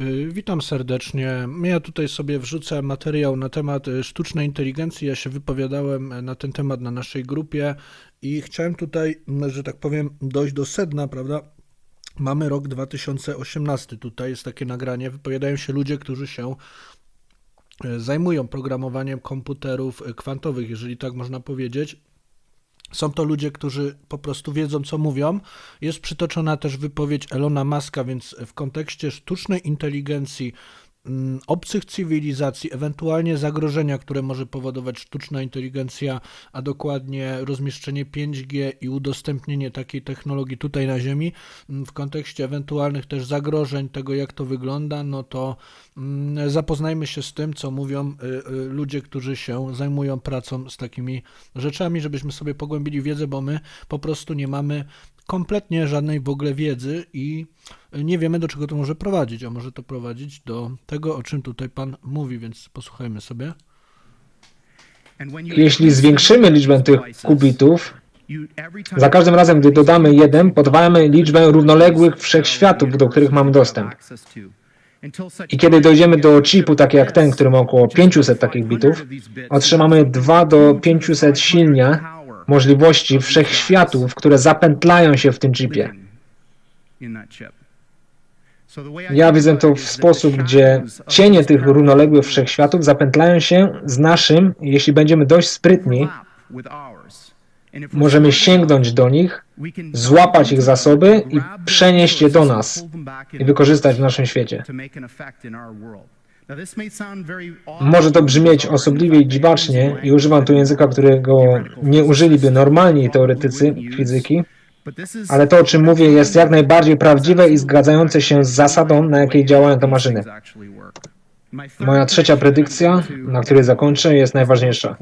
Y, Witam serdecznie. Ja tutaj sobie wrzucę materiał na temat y, sztucznej inteligencji. Ja się wypowiadałem y, na ten temat na naszej grupie i chciałem tutaj, m, że tak powiem, dojść do sedna, prawda? Mamy rok 2018. Tutaj jest takie nagranie. Wypowiadają się ludzie, którzy się zajmują programowaniem komputerów kwantowych, jeżeli tak można powiedzieć. Są to ludzie, którzy po prostu wiedzą, co mówią. Jest przytoczona też wypowiedź Elona Muska, więc w kontekście sztucznej inteligencji, obcych cywilizacji, ewentualnie zagrożenia, które może powodować sztuczna inteligencja, a dokładnie rozmieszczenie 5G i udostępnienie takiej technologii tutaj na Ziemi, mm, w kontekście ewentualnych też zagrożeń, tego jak to wygląda, no to mm, zapoznajmy się z tym, co mówią y, y, ludzie, którzy się zajmują pracą z takimi rzeczami, żebyśmy sobie pogłębili wiedzę, bo my po prostu nie mamy kompletnie żadnej w ogóle wiedzy i nie wiemy, do czego to może prowadzić, a może to prowadzić do tego, o czym tutaj Pan mówi, więc posłuchajmy sobie. Jeśli zwiększymy liczbę tych kubitów, za każdym razem, gdy dodamy jeden, podwajamy liczbę równoległych wszechświatów, do których mamy dostęp. I kiedy dojdziemy do chipu, taki jak ten, który ma około 500 takich bitów, otrzymamy 2 do 500 silnia możliwości wszechświatów, które zapętlają się w tym chipie. Ja widzę to w sposób, gdzie cienie tych równoległych wszechświatów zapętlają się z naszym, jeśli będziemy dość sprytni, możemy sięgnąć do nich, złapać ich zasoby i przenieść je do nas i wykorzystać w naszym świecie. Może to brzmieć osobliwie i dziwacznie i używam tu języka, którego nie użyliby normalni teoretycy fizyki, ale to, o czym mówię, jest jak najbardziej prawdziwe i zgadzające się z zasadą, na jakiej działają te maszyny. Moja trzecia predykcja, na której zakończę, jest najważniejsza.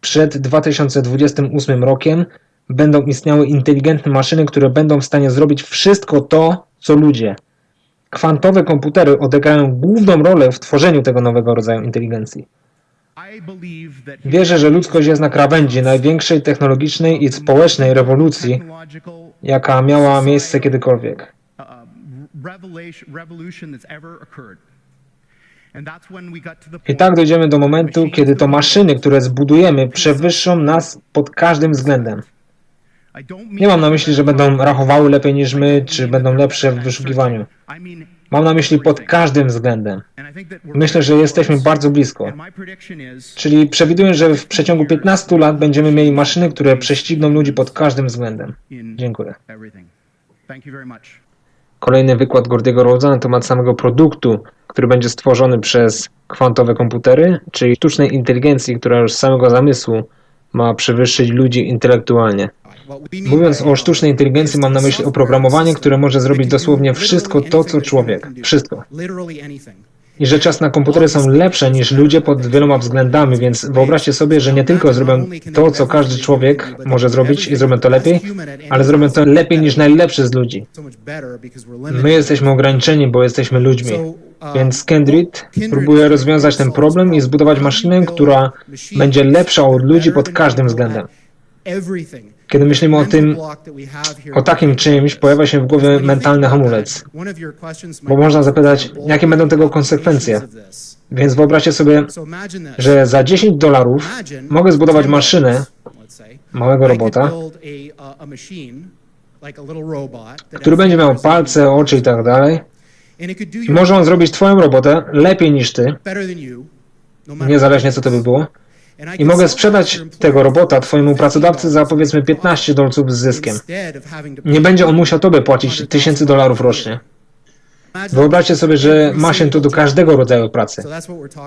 Przed 2028 rokiem będą istniały inteligentne maszyny, które będą w stanie zrobić wszystko to, co ludzie. Kwantowe komputery odegrają główną rolę w tworzeniu tego nowego rodzaju inteligencji. Wierzę, że ludzkość jest na krawędzi największej technologicznej i społecznej rewolucji, jaka miała miejsce kiedykolwiek. I tak dojdziemy do momentu, kiedy to maszyny, które zbudujemy, przewyższą nas pod każdym względem. Nie mam na myśli, że będą rachowały lepiej niż my, czy będą lepsze w wyszukiwaniu. Mam na myśli pod każdym względem. Myślę, że jesteśmy bardzo blisko. Czyli przewiduję, że w przeciągu 15 lat będziemy mieli maszyny, które prześcigną ludzi pod każdym względem. Dziękuję. Kolejny wykład Gordiego Rosa na temat samego produktu, który będzie stworzony przez kwantowe komputery, czyli sztucznej inteligencji, która już z samego zamysłu ma przewyższyć ludzi intelektualnie. Mówiąc o sztucznej inteligencji, mam na myśli oprogramowanie, które może zrobić dosłownie wszystko to, co człowiek. Wszystko. I że czas na komputery są lepsze niż ludzie pod wieloma względami, więc wyobraźcie sobie, że nie tylko zrobią to, co każdy człowiek może zrobić i zrobią to lepiej, ale zrobią to lepiej niż najlepszy z ludzi. My jesteśmy ograniczeni, bo jesteśmy ludźmi. Więc Kendrick próbuje rozwiązać ten problem i zbudować maszynę, która będzie lepsza od ludzi pod każdym względem. Kiedy myślimy o tym, o takim czymś, pojawia się w głowie mentalny hamulec. Bo można zapytać, jakie będą tego konsekwencje. Więc wyobraźcie sobie, że za 10 dolarów mogę zbudować maszynę, małego robota, który będzie miał palce, oczy i tak dalej. I może on zrobić twoją robotę lepiej niż ty, niezależnie co to by było. I mogę sprzedać tego robota twojemu pracodawcy za powiedzmy 15 dolców z zyskiem. Nie będzie on musiał tobie płacić tysięcy dolarów rocznie. Wyobraźcie sobie, że ma się to do każdego rodzaju pracy.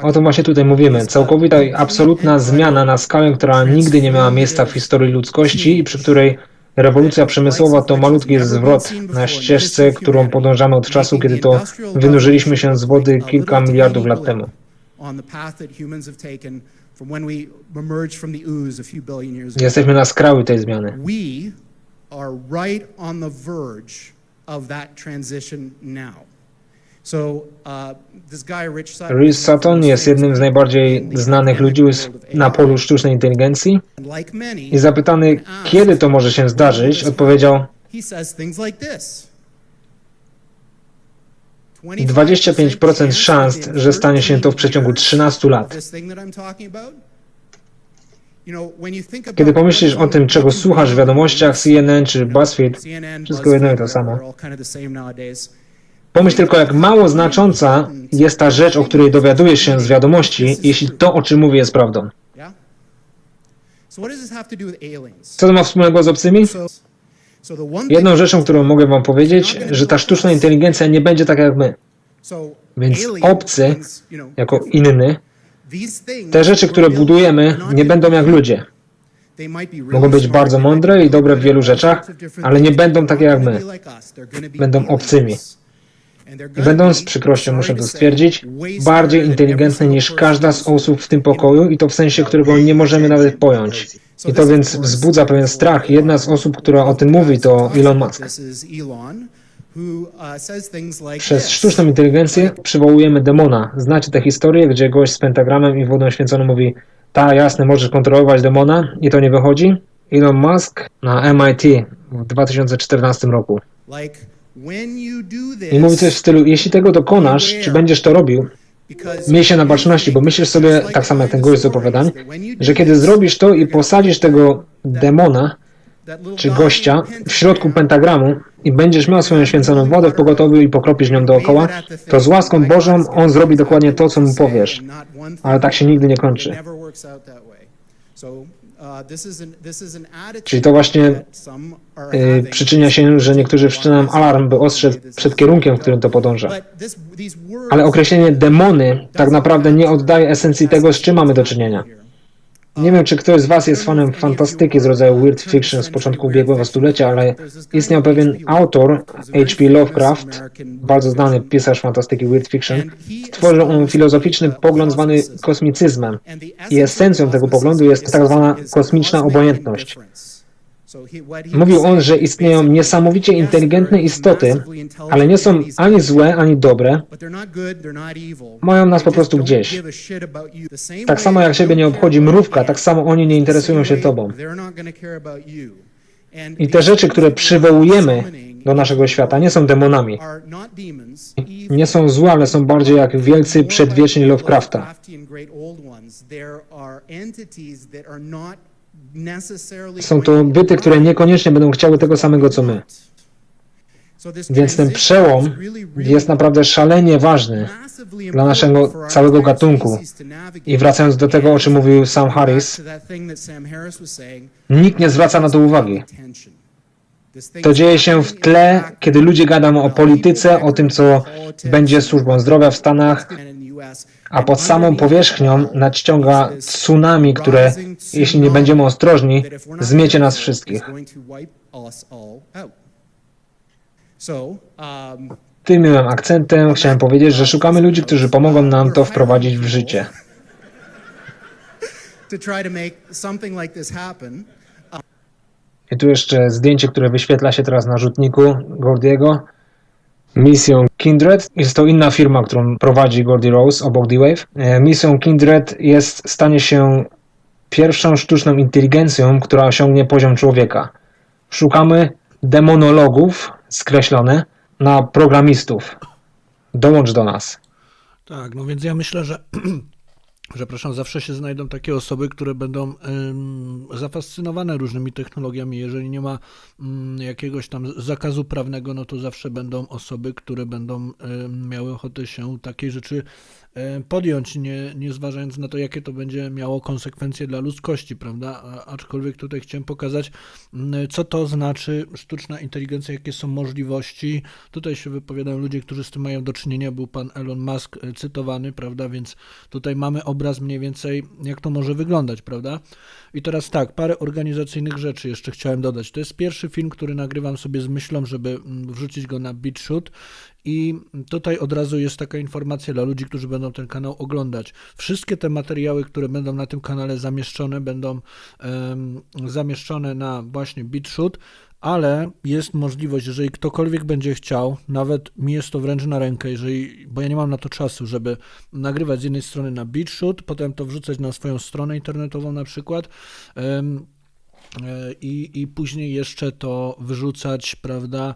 O tym właśnie tutaj mówimy. Całkowita i absolutna zmiana na skalę, która nigdy nie miała miejsca w historii ludzkości i przy której rewolucja przemysłowa to malutki zwrot na ścieżce, którą podążamy od czasu, kiedy to wynurzyliśmy się z wody kilka miliardów lat temu. Jesteśmy na skraju tej zmiany. We are right on the verge of that transition now. So, uh, this guy Rich Sutton, Rhys Sutton jest jednym z najbardziej znanych ludzi na polu sztucznej inteligencji i zapytany, kiedy to może się zdarzyć, odpowiedział, 25% szans, że stanie się to w przeciągu 13 lat. Kiedy pomyślisz o tym, czego słuchasz w wiadomościach CNN czy BuzzFeed, wszystko jedno i to samo. Pomyśl tylko, jak mało znacząca jest ta rzecz, o której dowiadujesz się z wiadomości, jeśli to, o czym mówię, jest prawdą. Co to ma wspólnego z obcymi? Jedną rzeczą, którą mogę wam powiedzieć, że ta sztuczna inteligencja nie będzie taka jak my. Więc obcy, jako inny, te rzeczy, które budujemy, nie będą jak ludzie. Mogą być bardzo mądre i dobre w wielu rzeczach, ale nie będą takie jak my. Będą obcymi. I będą, z przykrością muszę to stwierdzić, bardziej inteligentne niż każda z osób w tym pokoju i to w sensie, którego nie możemy nawet pojąć. I to więc wzbudza pewien strach. Jedna z osób, która o tym mówi, to Elon Musk. Przez sztuczną inteligencję przywołujemy demona. Znacie tę historię, gdzie gość z pentagramem i wodą święconą mówi ta, jasne, możesz kontrolować demona i to nie wychodzi? Elon Musk na MIT w 2014 roku. I mówi coś w stylu, jeśli tego dokonasz, czy będziesz to robił, miej się na baczności, bo myślisz sobie, tak samo jak ten gość z opowiadań, że kiedy zrobisz to i posadzisz tego demona, czy gościa w środku pentagramu i będziesz miał swoją święconą wodę w pogotowiu i pokropisz nią dookoła, to z łaską Bożą on zrobi dokładnie to, co mu powiesz. Ale tak się nigdy nie kończy. Czyli to właśnie y, przyczynia się, że niektórzy wszczynają alarm, by ostrzec przed kierunkiem, w którym to podąża. Ale określenie demony tak naprawdę nie oddaje esencji tego, z czym mamy do czynienia. Nie wiem, czy ktoś z Was jest fanem fantastyki z rodzaju weird fiction z początku ubiegłego stulecia, ale istniał pewien autor, H.P. Lovecraft, bardzo znany pisarz fantastyki weird fiction, stworzył on filozoficzny pogląd zwany kosmicyzmem. I esencją tego poglądu jest tak zwana kosmiczna obojętność. Mówił on, że istnieją niesamowicie inteligentne istoty, ale nie są ani złe, ani dobre. Mają nas po prostu gdzieś. Tak samo jak siebie nie obchodzi mrówka, tak samo oni nie interesują się tobą. I te rzeczy, które przywołujemy do naszego świata, nie są demonami. Nie są złe, ale są bardziej jak wielcy przedwieczni Lovecrafta. Są to byty, które niekoniecznie będą chciały tego samego, co my. Więc ten przełom jest naprawdę szalenie ważny dla naszego całego gatunku. I wracając do tego, o czym mówił Sam Harris, nikt nie zwraca na to uwagi. To dzieje się w tle, kiedy ludzie gadają o polityce, o tym, co będzie służbą zdrowia w Stanach, a pod samą powierzchnią nadciąga tsunami, które, jeśli nie będziemy ostrożni, zmiecie nas wszystkich. Tym miłym akcentem chciałem powiedzieć, że szukamy ludzi, którzy pomogą nam to wprowadzić w życie. I tu jeszcze zdjęcie, które wyświetla się teraz na rzutniku Gordiego. Misją Kindred jest to inna firma, którą prowadzi Gordy Rose obok D-Wave. E, Misją Kindred jest stanie się pierwszą sztuczną inteligencją, która osiągnie poziom człowieka. Szukamy demonologów, skreślone, na programistów. Dołącz do nas. Tak, no więc ja myślę, że Przepraszam, zawsze się znajdą takie osoby, które będą zafascynowane różnymi technologiami. Jeżeli nie ma ym, jakiegoś tam zakazu prawnego, no to zawsze będą osoby, które będą miały ochotę się takiej rzeczy podjąć, nie, nie zważając na to, jakie to będzie miało konsekwencje dla ludzkości, prawda? Aczkolwiek tutaj chciałem pokazać, ym, co to znaczy sztuczna inteligencja, jakie są możliwości. Tutaj się wypowiadają ludzie, którzy z tym mają do czynienia. Był pan Elon Musk y, cytowany, prawda? Więc tutaj mamy obraz mniej więcej, jak to może wyglądać, prawda? I teraz tak, parę organizacyjnych rzeczy jeszcze chciałem dodać. To jest pierwszy film, który nagrywam sobie z myślą, żeby mm, wrzucić go na BitShoot i tutaj od razu jest taka informacja dla ludzi, którzy będą ten kanał oglądać. Wszystkie te materiały, które będą na tym kanale zamieszczone, będą um, zamieszczone na właśnie BitShoot, ale jest możliwość, jeżeli ktokolwiek będzie chciał, nawet mi jest to wręcz na rękę, jeżeli, bo ja nie mam na to czasu, żeby nagrywać z jednej strony na BitShoot, potem to wrzucać na swoją stronę internetową na przykład um, i, i później jeszcze to wyrzucać, prawda,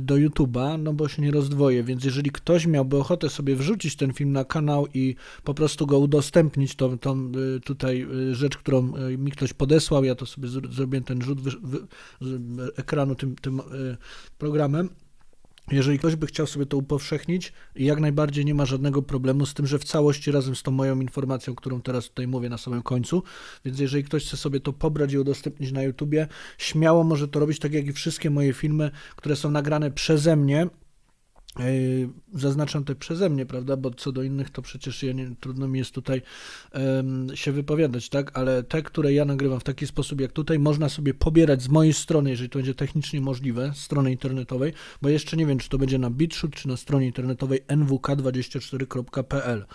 do YouTube'a, no bo się nie rozdwoję, więc jeżeli ktoś miałby ochotę sobie wrzucić ten film na kanał i po prostu go udostępnić, tą, tą y, tutaj y, rzecz, którą y, mi ktoś podesłał, ja to sobie zr- zrobiłem ten rzut wy, wy, ekranu tym, tym programem, jeżeli ktoś by chciał sobie to upowszechnić, jak najbardziej nie ma żadnego problemu z tym, że w całości razem z tą moją informacją, którą teraz tutaj mówię na samym końcu, więc jeżeli ktoś chce sobie to pobrać i udostępnić na YouTubie, śmiało może to robić, tak jak i wszystkie moje filmy, które są nagrane przeze mnie. Yy, Zaznaczam te przeze mnie, prawda, bo co do innych to przecież ja nie, trudno mi jest tutaj em, się wypowiadać, tak, ale te, które ja nagrywam w taki sposób jak tutaj, można sobie pobierać z mojej strony, jeżeli to będzie technicznie możliwe, strony internetowej, bo jeszcze nie wiem, czy to będzie na BitShoot, czy na stronie internetowej nwk24.pl.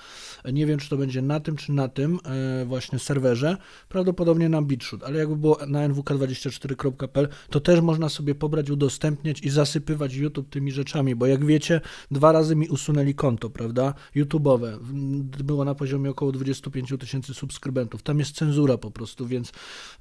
Nie wiem, czy to będzie na tym, czy na tym e, właśnie serwerze, prawdopodobnie na BitShoot, ale jakby było na nwk24.pl, to też można sobie pobrać, udostępniać i zasypywać YouTube tymi rzeczami, bo jak wiecie, dwa razy mi usunęli konto, prawda, YouTube'owe, było na poziomie około 25 tysięcy subskrybentów, tam jest cenzura po prostu, więc,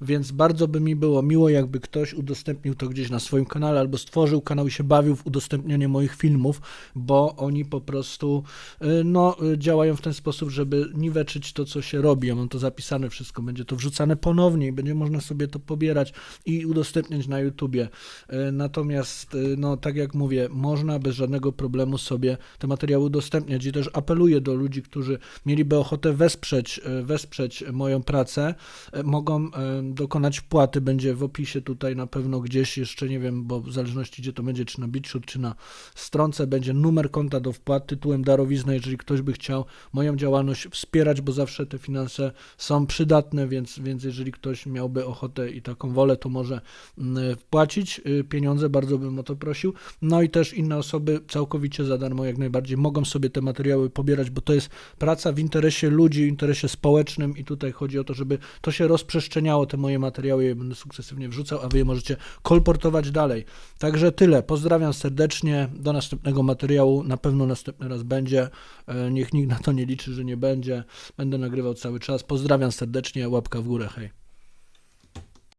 więc bardzo by mi było miło, jakby ktoś udostępnił to gdzieś na swoim kanale, albo stworzył kanał i się bawił w udostępnianie moich filmów, bo oni po prostu y, no, y, działają w ten sposób, żeby niweczyć to, co się robi. Ja mam to zapisane wszystko, będzie to wrzucane ponownie i będzie można sobie to pobierać i udostępniać na YouTubie. Y, Natomiast, no, tak jak mówię, można bez żadnego problemu sobie te materiały udostępniać i też apeluję do ludzi, którzy mieliby ochotę wesprzeć, y, wesprzeć moją pracę, y, mogą y, dokonać wpłaty, będzie w opisie tutaj na pewno gdzieś, jeszcze nie wiem, bo w zależności gdzie to będzie, czy na BitChute, czy na stronce, będzie numer konta do wpłat tytułem darowizna, jeżeli ktoś by chciał moją działalność wspierać, bo zawsze te finanse są przydatne, więc, więc jeżeli ktoś miałby ochotę i taką wolę, to może mm, wpłacić y, pieniądze, bardzo bym o to prosił. No i też inne osoby całkowicie za darmo, jak najbardziej mogą sobie te materiały pobierać, bo to jest praca w interesie ludzi, w interesie społecznym i tutaj chodzi o to, żeby to się rozprzestrzeniało, te moje materiały, je będę sukcesywnie wrzucał, a wy je możecie kolportować dalej. Także tyle. Pozdrawiam serdecznie. Do następnego materiału. Na pewno następny raz będzie. E, Niech nikt na to nie liczy, że nie będzie. Będę nagrywał cały czas. Pozdrawiam serdecznie. Łapka w górę. Hej.